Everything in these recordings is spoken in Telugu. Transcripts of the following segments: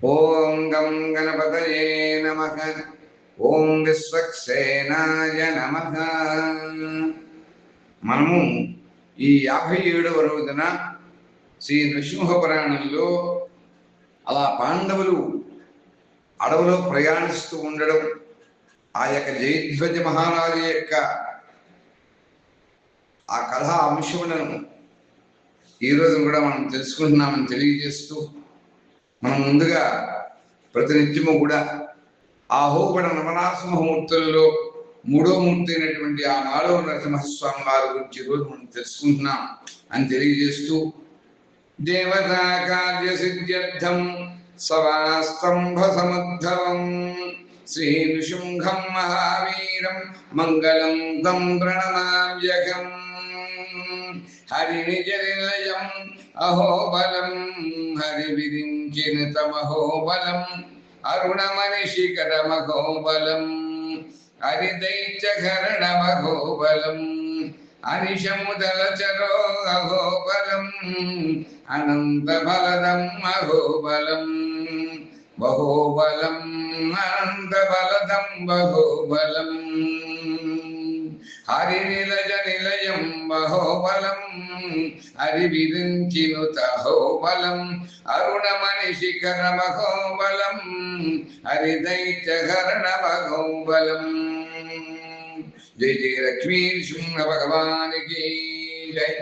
ఓం గం గణపతయే నమ. ఓం విశ్వక్సేనాయ నమ. మనము ఈ యాభై ఏడవ రోజున శ్రీ నృసింహ పురాణంలో అలా పాండవులు అడవిలో ప్రయాణిస్తూ ఉండడం ఆ యొక్క జయధ్వజ మహారాజు యొక్క ఆ కథా అంశములను ఈరోజు కూడా మనం తెలుసుకుంటున్నామని తెలియజేస్తూ మనం ముందుగా ప్రతినిత్యము కూడా ఆ హోబడ నవనాసింహమూర్తుల్లో మూడో మూర్తి అయినటువంటి ఆ నాలుగో నరసింహస్వామి వారి గురించి ఈరోజు మనం తెలుసుకుంటున్నాం అని తెలియజేస్తూ దేవతా కార్య సిద్ధ్యర్థం సవాస్తంభ సముద్భవం శ్రీ నృసింహం మహావీరం మంగళం తం ప్రణమామ్యకం. హరి నిజ నిలయం అహోబలం హరి విరించిన తమహోబలం అరుణమనిషికరమహోబలం హరిదైత్యకరణమహోబలం అనిశముదలచరో అహోబలం అనంతబలదం అహోబలం బహోబలం అనంతబలదం బహోబలం హరి నిలజ నిలయం బహోబలం హరి విరించినుత హోబలం అరుణమణి శిఖర మహోబలం హరి దైత్యహరణ మహోబలం. జై జయ లక్ష్మీ సింహ భగవానికి జై.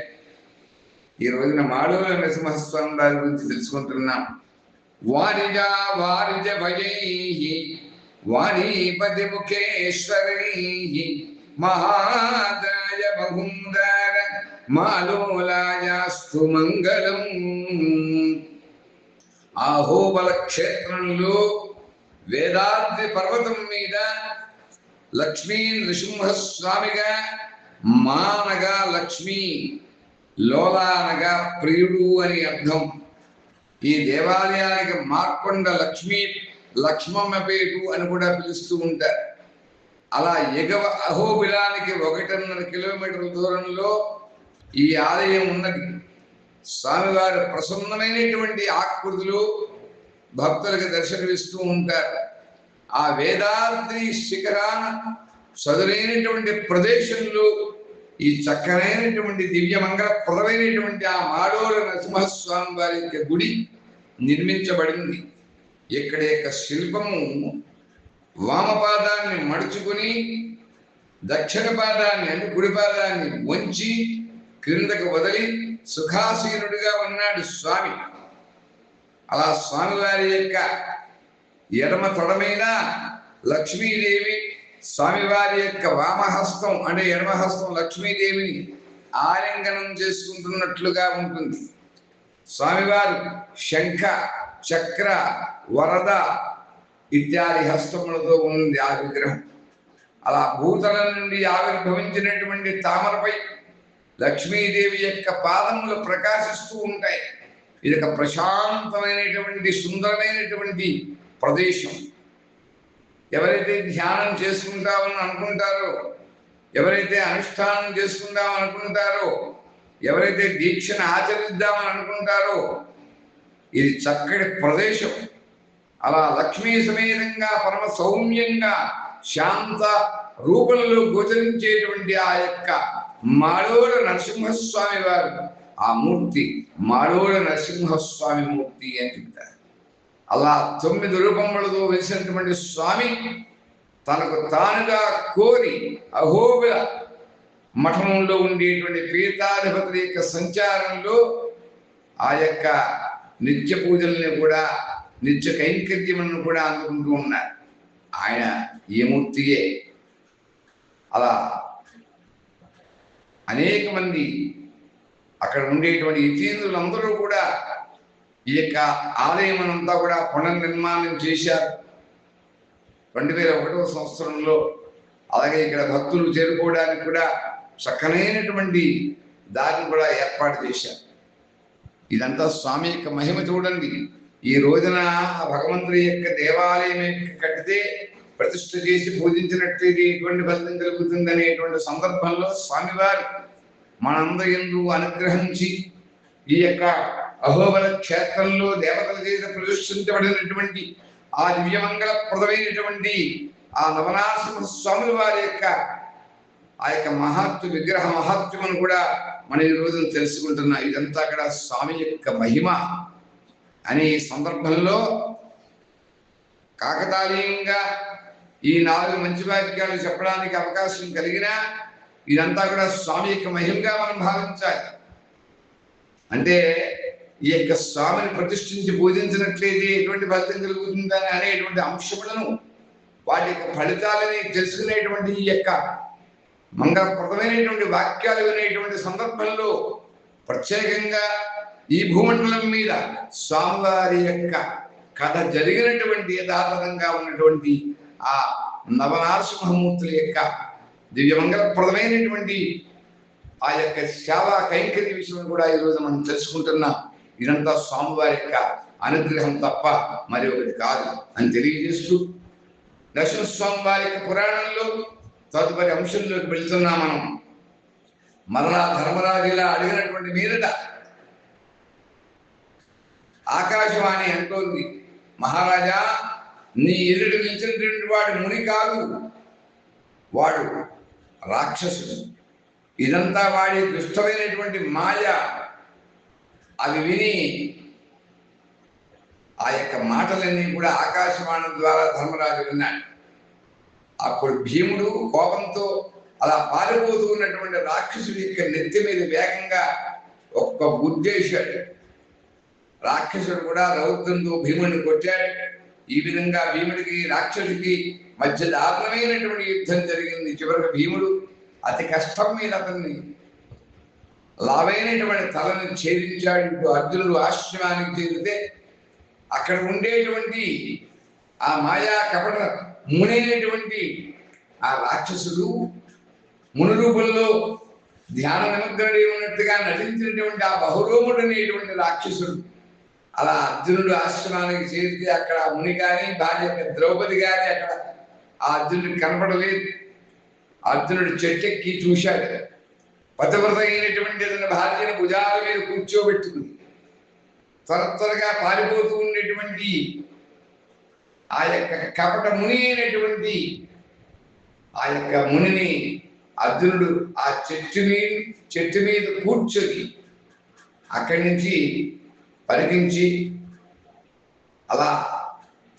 ఈ రోజున మాడూల నరసింహస్వామి వారి గురించి తెలుసుకుంటున్నాం. వారిజా వారిజ భయై వాణీపతి ముఖేశ్వరై మహాదాయ బహుందార మాలోలాయాస్తు మంగళం. ఆహోబల క్షేత్రంలో వేదాద్రి పర్వతం మీద లక్ష్మీ నృసింహస్వామిగా మానగా లక్ష్మీ లోలానగా ప్రియుడు అని అర్థం. ఈ దేవాలయానికి మార్కొండ లక్ష్మీ లక్ష్మమ్మ పేరు అని కూడా పిలుస్తూ ఉంటారు. అలా ఎగవ అహోబిలానికి ఒకటిన్నర కిలోమీటర్ల దూరంలో ఈ ఆలయం ఉన్నది. స్వామివారి ప్రసన్నమైనటువంటి ఆకృతులు భక్తులకు దర్శనమిస్తూ ఉంటారు. ఆ వేదాద్రి శిఖరాన చదునైనటువంటి ప్రదేశంలో ఈ చక్కనైనటువంటి దివ్యమంగళప్రదమైనటువంటి ఆ మాడోల నరసింహస్వామి వారి యొక్క గుడి నిర్మించబడింది. ఇక్కడ యొక్క శిల్పము వామపాదాన్ని మడుచుకుని దక్షిణ పాదాన్ని అంటే కుడి పాదాన్ని వంచి క్రిందకు వదిలి సుఖాసీనుడిగా ఉన్నాడు స్వామి. అలా స్వామివారి యొక్క ఎడమ తొడ మీద లక్ష్మీదేవి స్వామివారి యొక్క వామహస్తం అంటే ఎడమహస్తం లక్ష్మీదేవిని ఆలింగనం చేసుకుంటున్నట్లుగా ఉంటుంది. స్వామివారు శంఖ చక్ర వరద ఇత్యాది హస్తములతో ఉంది ఆ విగ్రహం. అలా భూతల నుండి ఆవిర్భవించినటువంటి తామరపై లక్ష్మీదేవి యొక్క పాదములు ప్రకాశిస్తూ ఉంటాయి. ఇది ఒక ప్రశాంతమైనటువంటి సుందరమైనటువంటి ప్రదేశం. ఎవరైతే ధ్యానం చేసుకుంటామని అనుకుంటారో ఎవరైతే అనుష్ఠానం చేసుకుందామని అనుకుంటారో ఎవరైతే దీక్షను ఆచరిద్దామని అనుకుంటారో ఇది చక్కటి ప్రదేశం. అలా లక్ష్మీ సమేతంగా పరమ సౌమ్యంగా శాంత రూపంలో గోచరించేటువంటి ఆ యొక్క మాడోల నరసింహస్వామి వారు ఆ మూర్తి మాడోల నరసింహస్వామి మూర్తి అని చెప్తారు. అలా తొమ్మిది రూపములతో వెలిసినటువంటి స్వామి తనకు తానుగా కోరి అహోబిల మఠంలో ఉండేటువంటి పీతాధిపతుల యొక్క సంచారంలో ఆ యొక్క నిత్య పూజల్ని కూడా నిత్య కైంకర్యములను కూడా అందుకుంటూ ఉన్నారు. ఆయన ఈ మూర్తియే? అలా అనేక మంది అక్కడ ఉండేటువంటి ఇతీంద్రులందరూ కూడా ఈ యొక్క ఆలయం అంతా కూడా పునర్నిర్మాణం చేశారు. రెండు వేల ఒకటవ సంవత్సరంలో అలాగే ఇక్కడ భక్తులు చేరుకోవడానికి కూడా చక్కనైనటువంటి దారిని కూడా ఏర్పాటు చేశారు. ఇదంతా స్వామి యొక్క మహిమ చూడండి. ఈ రోజున భగవంతుడి యొక్క దేవాలయం కట్టితే ప్రతిష్ఠ చేసి పూజించినట్లయితే ఎటువంటి ఫలితం కలుగుతుంది అనేటువంటి సందర్భంలో స్వామివారు మనందరి ఎందు అనుగ్రహించి ఈ యొక్క అహోబల క్షేత్రంలో దేవతల చేత ప్రదర్శించబడినటువంటి ఆ దివ్యమంగళప్రదమైనటువంటి ఆ నవనాసింహ స్వాముల వారి యొక్క ఆ యొక్క మహత్వ విగ్రహ మహత్వమును కూడా మనం ఈ రోజు తెలుసుకుంటున్నాం. ఇదంతా కూడా స్వామి యొక్క మహిమ. అనే ఈ సందర్భంలో కాకతాళీయంగా ఈ నాలుగు మంచి వాక్యాలు చెప్పడానికి అవకాశం కలిగినా ఇదంతా కూడా స్వామి యొక్క మహిమగా మనం భావించాలి. అంటే ఈ యొక్క స్వామిని ప్రతిష్ఠించి పూజించినట్లయితే ఎటువంటి ఫలితం కలుగుతుందని అనేటువంటి అంశములను వాటి యొక్క ఫలితాలని తెలుసుకునేటువంటి ఈ యొక్క మంగళప్రదమైనటువంటి వాక్యాలు వినేటువంటి సందర్భంలో ప్రత్యేకంగా ఈ భూమండలం మీద స్వామివారి యొక్క కథ జరిగినటువంటి యథాతథంగా ఉన్నటువంటి ఆ నవనారసింహమూర్తుల యొక్క దివ్యమంగళప్రదమైనటువంటి ఆ యొక్క సేవా కైంకర్య విషయం కూడా ఈరోజు మనం తెలుసుకుంటున్నాం. ఇదంతా స్వామివారి యొక్క అనుగ్రహం తప్ప మరి ఒకటి కాదు అని తెలియజేస్తూ నరసింహస్వామి వారి యొక్క పురాణంలో తదుపరి అంశంలోకి వెళ్తున్నాం మనం. మరలా ధర్మరాజు ఇలా అడిగినటువంటి మీదట ఆకాశవాణి అంటోంది మహారాజా నీ ఎదుటి నిలిచినటువంటి వాడు ముని కాదు వాడు రాక్షసుడు. ఇదంతా వాడి దుష్టమైనటువంటి మాయ. అది విని ఆ యొక్క మాటలన్నీ కూడా ఆకాశవాణి ద్వారా ధర్మరాజు విన్నాడు అప్పుడు భీముడు కోపంతో అలా పారిపోతూ ఉన్నటువంటి రాక్షసుడి యొక్క నెత్తి మీద వేగంగా ఒక్క గుద్దేశాడు. రాక్షసుడు కూడా రౌద్రంతో భీముడిని కొట్టాడు. ఈ విధంగా భీముడికి రాక్షసుడికి మధ్య దారుణమైనటువంటి యుద్ధం జరిగింది. చివరికి భీముడు అతి కష్టం మీద అతన్ని లావైనటువంటి తలను ఛేదించాడు. అర్జునుడు ఆశ్రమానికి చేరితే అక్కడ ఉండేటువంటి ఆ మాయా కపట మునైనటువంటి ఆ రాక్షసుడు మును రూపంలో ధ్యాన నిమగ్నుడై ఉన్నట్టుగా నటించినటువంటి ఆ బహురోముడు అనేటువంటి రాక్షసుడు అలా అర్జునుడు ఆశ్రమానికి చేరితే అక్కడ ముని కానీ భార్య యొక్క ద్రౌపది కానీ అక్కడ ఆ అర్జునుడు కనపడలేదు. అర్జునుడు చెట్టెక్కి చూశాడు. పతివ్రత అయినటువంటి భార్యను భుజాల మీద కూర్చోబెట్టుకుంది. త్వర త్వరగా పారిపోతూ ఉండేటువంటి ఆ యొక్క కపట ముని అయినటువంటి ఆ యొక్క మునిని అర్జునుడు ఆ చెట్టు మీద చెట్టు మీద కూర్చొని అక్కడి నుంచి పరిగించి అలా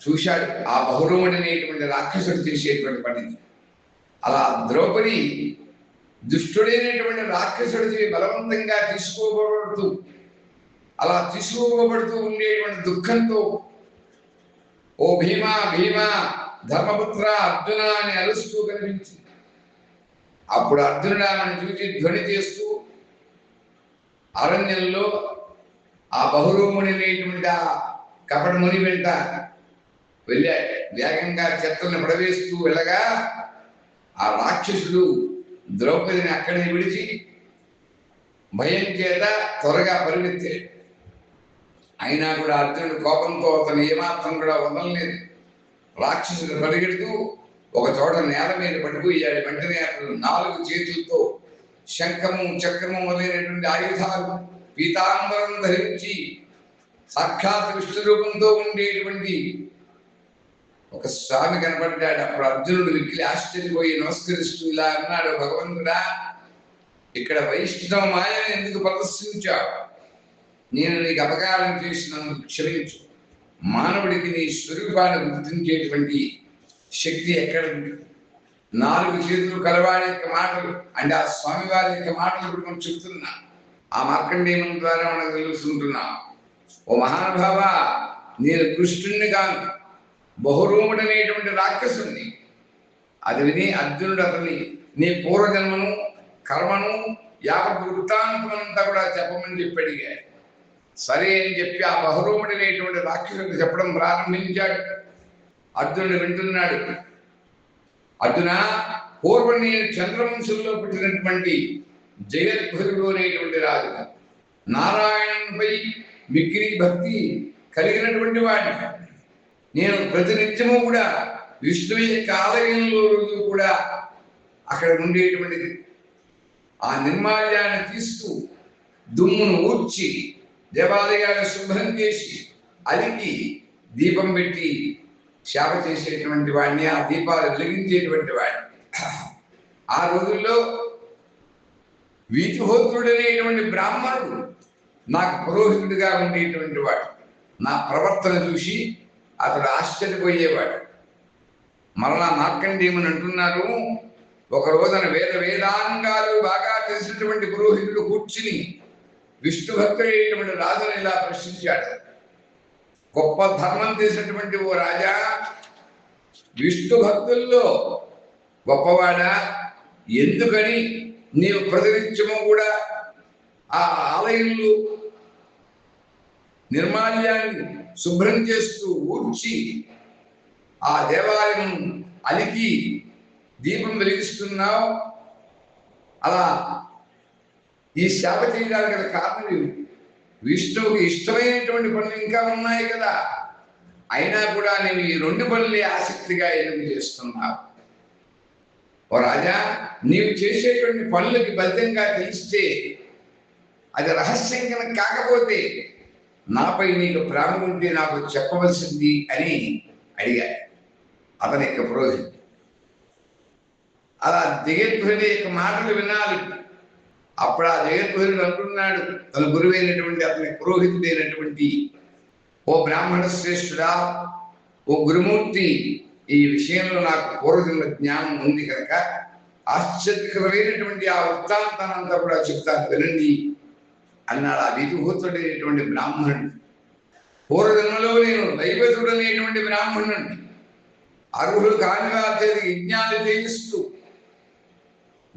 చూశాడు ఆ బహురముడు అనేటువంటి రాక్షసుడు చేసేటువంటి పని. అలా ద్రౌపది దుష్టుడైనటువంటి రాక్షసుడికి బలవంతంగా తీసుకోబడుతూ అలా తీసుకోబడుతూ ఉండేటువంటి దుఃఖంతో ఓ భీమా భీమా ధర్మపుత్ర అర్జున అని అరుస్తూ కనిపించింది. అప్పుడు అర్జునుడు ఆమెను చూసి ధ్వని చేస్తూ అరణ్యంలో ఆ బహురూముని అనేటువంటి ఆ కపట ముని వెంట వెళ్ళాడు వేగంగా చెత్తల్ని పడవేస్తూ వెళ్ళగా ఆ రాక్షసుడు ద్రౌపదిని అక్కడిని విడిచి భయం చేత త్వరగా పరిగెత్తాడు. అయినా కూడా అర్జునుడు కోపంతో అతను ఏమాత్రం కూడా వదలలేదు. రాక్షసుడు పరిగెడుతూ ఒక చోట నేల మీద పడిపోయాడు. వెంటనే అతను నాలుగు చేతులతో శంఖము చక్రము మొదలైనటువంటి ఆయుధాలు పీతాంబరం ధరించి సాక్షాత్ విష్ణు రూపంతో ఉండేటువంటి ఒక స్వామి కనపడ్డాడు. అప్పుడు అర్జునుడు విక్కిలి ఆశ్చర్యపోయి నమస్కరిస్తూ ఇలా అన్నాడు భగవంతుడా ఇక్కడ వైష్ణవ మాయను ఎందుకు ప్రదర్శించావు? నేను నీకు అపకారం చేసినందుకు క్షమించు. మానవుడికి నీ స్వరూపాన్ని గుర్తించేటువంటి శక్తి ఎక్కడ ఉంది? నాలుగు చేతులు కలవాడి యొక్క మాటలు అంటే ఆ స్వామివారి యొక్క మాటలు ఇప్పుడు మనం చెబుతున్నాను ఆ మార్కండేయం ద్వారా మనం తెలుసుకుంటున్నాం ఓ మహానుభావ నేను కృష్ణుణ్ణి కాను. బహురూముడనేటువంటి రాక్షసుని అది విని అర్జునుడు అతని నీ పూర్వజన్మను కర్మను యావత్ వృత్తాంతమంతా కూడా చెప్పమని చెప్పి అడిగాడు సరే అని చెప్పి ఆ బహురూముడనేటువంటి రాక్షసుడు చెప్పడం ప్రారంభించాడు. అర్జునుడు వింటున్నాడు. అర్జున పూర్వం నేను చంద్రవంశంలో పుట్టినటువంటి జగద్గురుడు అనేటువంటి రాజు నారాయణునిపై మిక్కిరి భక్తి కలిగినటువంటి వాడిని. నేను ప్రతినిత్యము కూడా విష్ణువు యొక్క ఆలయంలో రోజు కూడా అక్కడ ఉండేటువంటిది. ఆ నిర్మాల్యాన్ని తీస్తూ దుమ్మును ఊడ్చి దేవాలయాన్ని శుభ్రం చేసి అలికి దీపం పెట్టి సేవ చేసేటువంటి వాడిని ఆ దీపాలు వెలిగించేటువంటి వాడిని. ఆ రోజుల్లో వీతిహోత్రుడనేటువంటి బ్రాహ్మణుడు నాకు పురోహితుడిగా ఉండేటువంటి వాడు. నా ప్రవర్తన చూసి అతడు ఆశ్చర్యపోయేవాడు. మరలా మార్కండేయమని అంటున్నారు ఒక రోజున వేద వేదాంగాలు బాగా తెలిసినటువంటి పురోహితుడు కూర్చుని విష్ణు భక్తుడైనటువంటి రాజును ఇలా ప్రశ్నించాడు. గొప్ప ధర్మం చేసినటువంటి ఓ రాజా విష్ణు భక్తుల్లో గొప్పవాడా? ఎందుకని నీవు ప్రతినిత్యము కూడా ఆ ఆలయంలో నిర్మాల్యాన్ని శుభ్రం చేస్తూ ఊడ్చి ఆ దేవాలయం అలికి దీపం వెలిగిస్తున్నావు. అలా ఈ శాప చేయడానికి గల కారణం విష్ణువుకి ఇష్టమైనటువంటి పనులు ఇంకా ఉన్నాయి కదా. అయినా కూడా నేను ఈ రెండు పనులే ఆసక్తిగా ఎందుకు చేస్తున్నావు. ఓ రాజా నీవు చేసేటువంటి పనులకి బద్దంగా తెలిస్తే అది రహస్యం కనుక కాకపోతే నాపై నీకు ప్రేమ ఉంటే నాకు చెప్పవలసింది అని అడిగాడు. అతని యొక్క పురోహితుడు. అలా జగద్గురుని యొక్క మాటలు వినాలి. అప్పుడు ఆ జగద్గురుడు అంటున్నాడు తన గురువైనటువంటి అతని పురోహితుడైనటువంటి ఓ బ్రాహ్మణ శ్రేష్ఠుడా ఓ గురుమూర్తి ఈ విషయంలో నాకు పూర్వజన్మ జ్ఞానం ఉంది కనుక ఆశ్చర్యకరమైనటువంటి ఆ వృత్తాంతానంతా కూడా చెప్తాను వినండి అన్నాడు ఆ విధిహూతుడైనటువంటి బ్రాహ్మణుడు. పూర్వజన్మలో నేను దైవతుడనేటువంటి బ్రాహ్మణుడు అర్హులు కాని వారి యజ్ఞాలు చేయిస్తూ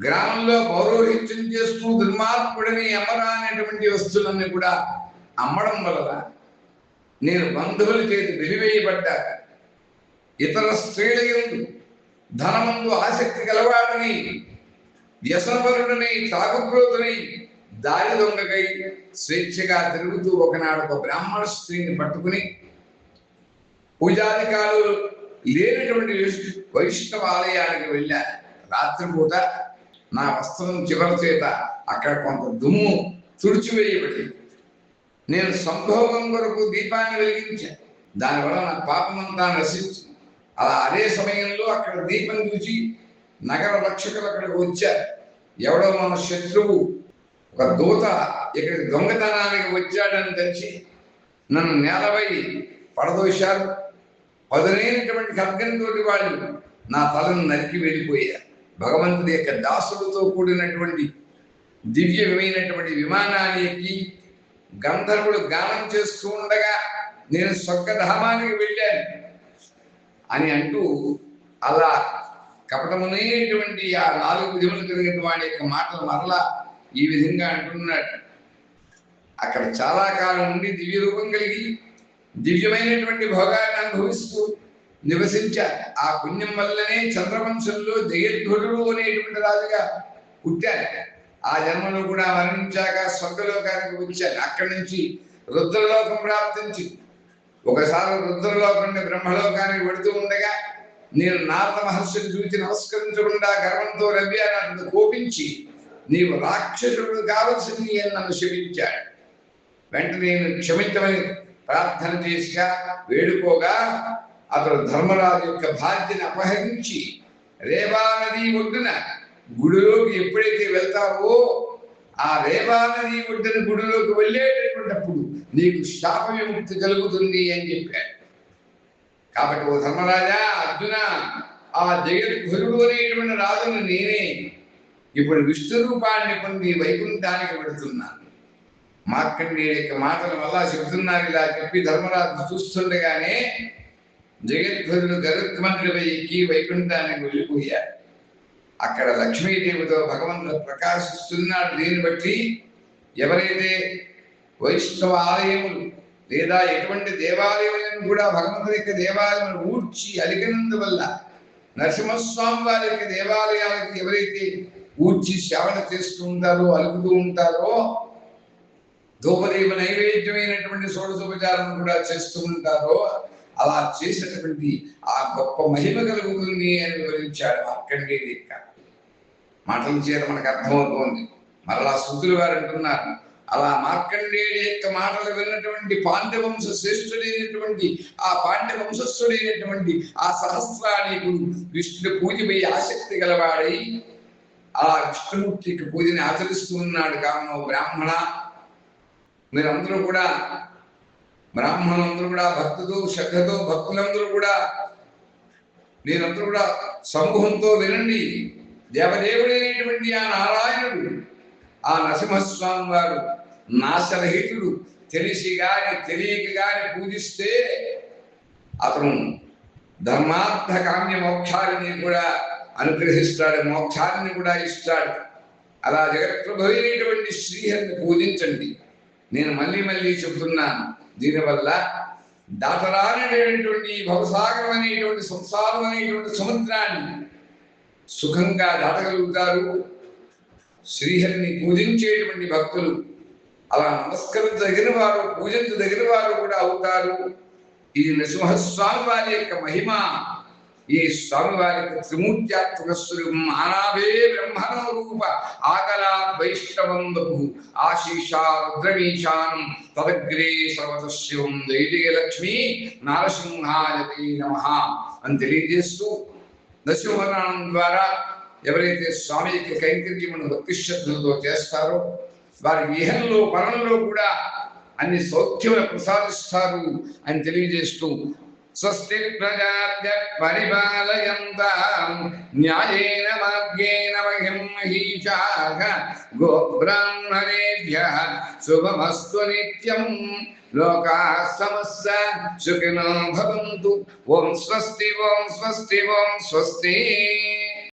గ్రామంలో పౌరోహిత్యం చేస్తూ దుర్మార్గుడని అమరా అనేటువంటి వస్తువులన్నీ కూడా అమ్మడం వలన నేను బంధువుల చేతి వెలివేయబడ్డాను. ఇతర స్త్రీల యందు ధనమందు ఆసక్తి గలవాడని వ్యసనపరుడని తాగుప్రోతుని దారి దొంగకై స్వేచ్ఛగా తిరుగుతూ ఒకనాడు ఒక బ్రాహ్మణ స్త్రీని పట్టుకుని పూజాధికారులు లేనటువంటి వైష్ణవ ఆలయానికి వెళ్ళాను రాత్రిపూట నా వస్త్రం చివరి చేత అక్కడ కొంత దుమ్ము తుడిచివేయబడింది. నేను సంభోగం కొరకు దీపాన్ని వెలిగించాను దానివల్ల నా పాపమంతా నశించింది. అలా అదే సమయంలో అక్కడ దీపం చూసి నగర రక్షకులు అక్కడికి వచ్చారు. ఎవడో మన శత్రువు ఒక దూత ఇక్కడికి దొంగతనానికి వచ్చాడని తెలిసి నన్ను నేలపై పడదోశారు. పదునైనటువంటి ఖడ్గంతో వాళ్ళు నా తలను నరికి వెళ్ళిపోయారు. భగవంతుడి యొక్క దాసులతో కూడినటువంటి దివ్యమైనటువంటి విమానానికి గంధర్వుడు గానం చేస్తూ ఉండగా నేను స్వర్గధామానికి వెళ్ళాను. అని అంటూ అలా కపటమునేటువంటి ఆ నాలుగు విధములు కలిగిన వాడి యొక్క మాటలు మరలా ఈ విధంగా అంటున్నాడు. అక్కడ చాలా కాలం ఉండి దివ్య రూపం కలిగి దివ్యమైనటువంటి భోగాన్ని అనుభవిస్తూ నివసించారు ఆ పుణ్యం వల్లనే చంద్రవంశంలో జయధ్వరుడు అనేటువంటి రాజుగా పుట్టారు ఆ జన్మను కూడా మరణించాక స్వర్గలోకానికి వచ్చారు అక్కడి నుంచి రుద్రలోకం ప్రాప్తించింది. ఒకసారి రుద్రలోకం నుండి బ్రహ్మలోకానికి పెడుతూ ఉండగా నేను నారద మహర్షిని చూసి నమస్కరించకుండా గర్వంతో రవ్యాను అతను కోపించి నీవు రాక్షసుడు కావలసింది అని నన్ను శపించాడు వెంటనే నేను క్షమించమని ప్రార్థన చేసిగా వేడుకోగా అతడు ధర్మరాజు యొక్క భార్యని అపహరించి రేవా నది ఒడ్డున గుడిలోకి ఎప్పుడైతే వెళ్తావో ఆ రేవా నది గుడిలోకి వెళ్ళేటటువంటిప్పుడు నీకు శాప విముక్తి కలుగుతుంది అని చెప్పాడు. కాబట్టి ఓ ధర్మరాజా అర్జున ఆ జగద్గురుడు అనేటువంటి రాజును నేనే ఇప్పుడు విష్ణు రూపాన్ని పొంది వైకుంఠానికి పెడుతున్నాను. మార్కండేయ యొక్క మాటల వల్ల చెబుతున్నారు ఇలా చెప్పి ధర్మరాజు చూస్తుండగానే జగద్గురుడు గరుత్మంతుడిపై ఎక్కి వైకుంఠానికి వెళ్ళిపోయారు అక్కడ లక్ష్మీదేవితో భగవంతుడు ప్రకాశిస్తున్నాడు. దీన్ని బట్టి ఎవరైతే వైష్ణవ ఆలయములు లేదా ఎటువంటి దేవాలయములను కూడా భగవంతుడి యొక్క దేవాలయములు ఊడ్చి అలిగినందువల్ల నరసింహస్వామి వారి యొక్క దేవాలయాలకు ఎవరైతే ఊడ్చి సేవన చేస్తూ ఉంటారో అలుగుతూ ఉంటారో ధూపదీప నైవేద్యమైనటువంటి షోడశోపచారం కూడా చేస్తూ ఉంటారో అలా చేసినటువంటి ఆ గొప్ప మహిమ కలుగుతుంది అని వివరించాడు అక్కడికే దిక్క. మాటల చేత మనకు అర్థమవుతోంది. మరలా శృతులు గారు అంటున్నారు. అలా మార్కండేయుడి యొక్క మాటలు విన్నటువంటి పాండ్యవంశ శ్రేష్ఠుడైనటువంటి ఆ పాండ్య వంశస్థుడైనటువంటి ఆ సహస్రానికి విష్ణు పూజపై ఆసక్తి గలవాడై అలా విష్ణుమూర్తికి పూజని ఆచరిస్తూ ఉన్నాడు కావున ఓ బ్రాహ్మణ. మీరందరూ కూడా బ్రాహ్మణులందరూ కూడా భక్తులు శ్రద్ధతో భక్తులందరూ కూడా మీరందరూ కూడా సమూహంతో వినండి. దేవదేవుడైనటువంటి ఆ నారాయణుడు ఆ నరసింహస్వామి వారు నాశరహితుడు. తెలిసి గాని తెలియక గాని పూజిస్తే అతను ధర్మార్థ కామ్య మోక్షాలని కూడా అనుగ్రహిస్తాడు మోక్షాన్ని కూడా ఇస్తాడు. అలా జగత్ప్రభు అయినటువంటి శ్రీహరిని పూజించండి. నేను మళ్ళీ మళ్ళీ చెబుతున్నాను దీనివల్ల దాటరానటువంటి భవసాగరం అనేటువంటి సంసారం అనేటువంటి సముద్రాన్ని సుఖంగా దాటగలుగుతారు శ్రీహరిని పూజించేటువంటి భక్తులు. అలా నమస్కరించదగిన వారు పూజించదగిన వారు కూడా అవుతారు. ఈ నృసింహస్వామి వారి యొక్క మహిమ ఈ స్వామి వారి యొక్క త్రిమూర్త్యాత్మక స్వరూపం ఆనాభే బ్రహ్మణ రూప ఆకల వైష్ణవందపు ఆశీషా రుద్రమీశానం తదగ్రే సర్వత శివం దైవిక లక్ష్మి నారసింహాయతే నమ అని తెలియజేస్తూ నరసింహనామం ద్వారా ఎవరైతే స్వామి యొక్క కైంకర్యమును భక్తి శ్రద్ధలతో చేస్తారో వారి ఇహంలో పరంలో కూడా అన్ని సౌఖ్యములు ప్రసాదిస్తారు అని తెలియజేస్తూ స్వస్తి ప్రజాభ్య పరిపాలయంతాం న్యాయేన మార్గేణ మహిం మహీషాః గోబ్రాహ్మణేభ్య శుభమస్తు నిత్యం లోకా సమస్త సుఖినో భవంతు ఓం స్వస్తి ఓం స్వస్తి ఓం స్వస్తి